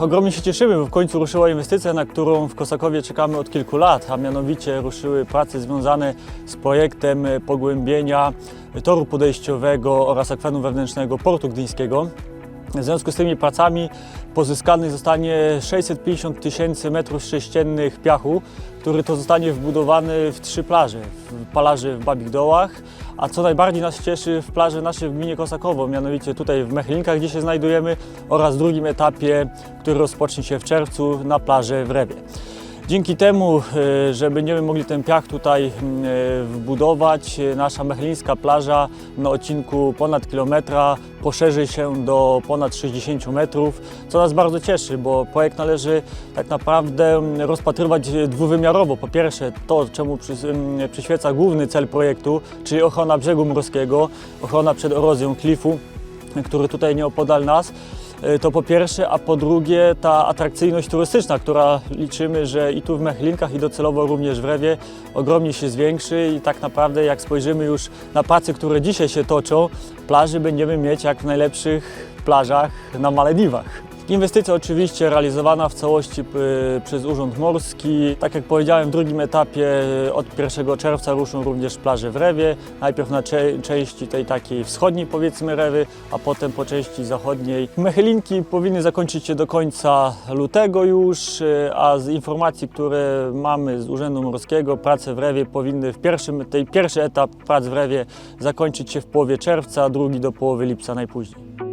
Ogromnie się cieszymy, bo w końcu ruszyła inwestycja, na którą w Kosakowie czekamy od kilku lat, a mianowicie ruszyły prace związane z projektem pogłębienia toru podejściowego oraz akwenu wewnętrznego portu gdyńskiego. W związku z tymi pracami pozyskanych zostanie 650 tysięcy metrów sześciennych piachu, który to zostanie wbudowany w trzy plaże. W plaży w Babich Dołach, a co najbardziej nas cieszy w plaży naszej w gminie Kosakowo, mianowicie tutaj w Mechlinkach, gdzie się znajdujemy oraz drugim etapie, który rozpocznie się w czerwcu na plaży w Rewie. Dzięki temu, e, że będziemy mogli ten piach tutaj e, wbudować, e, nasza mechlińska plaża na odcinku ponad kilometra poszerzy się do ponad 60 metrów, co nas bardzo cieszy, bo projekt należy tak naprawdę rozpatrywać dwuwymiarowo. Po pierwsze to, czemu przyświeca główny cel projektu, czyli ochrona brzegu morskiego, ochrona przed erozją klifu, który tutaj nieopodal nas. E, To po pierwsze, a po drugie ta atrakcyjność turystyczna, która liczymy, że i tu w Mechlinkach i docelowo również w Rewie ogromnie się zwiększy i tak naprawdę jak spojrzymy już na prace, które dzisiaj się toczą, plaży będziemy mieć jak w najlepszych plażach na Malediwach. Inwestycja oczywiście realizowana w całości y, przez Urząd Morski. Tak jak powiedziałem, w drugim etapie y, od 1 czerwca ruszą również plaże w Rewie. Najpierw na części tej takiej wschodniej powiedzmy Rewy, a potem po części zachodniej. Mechylinki powinny zakończyć się do końca lutego już, y, a z informacji, które mamy z Urzędu Morskiego, prace w Rewie powinny w pierwszym, tej pierwszy etap prac w Rewie zakończyć się w połowie czerwca, drugi do połowy lipca najpóźniej.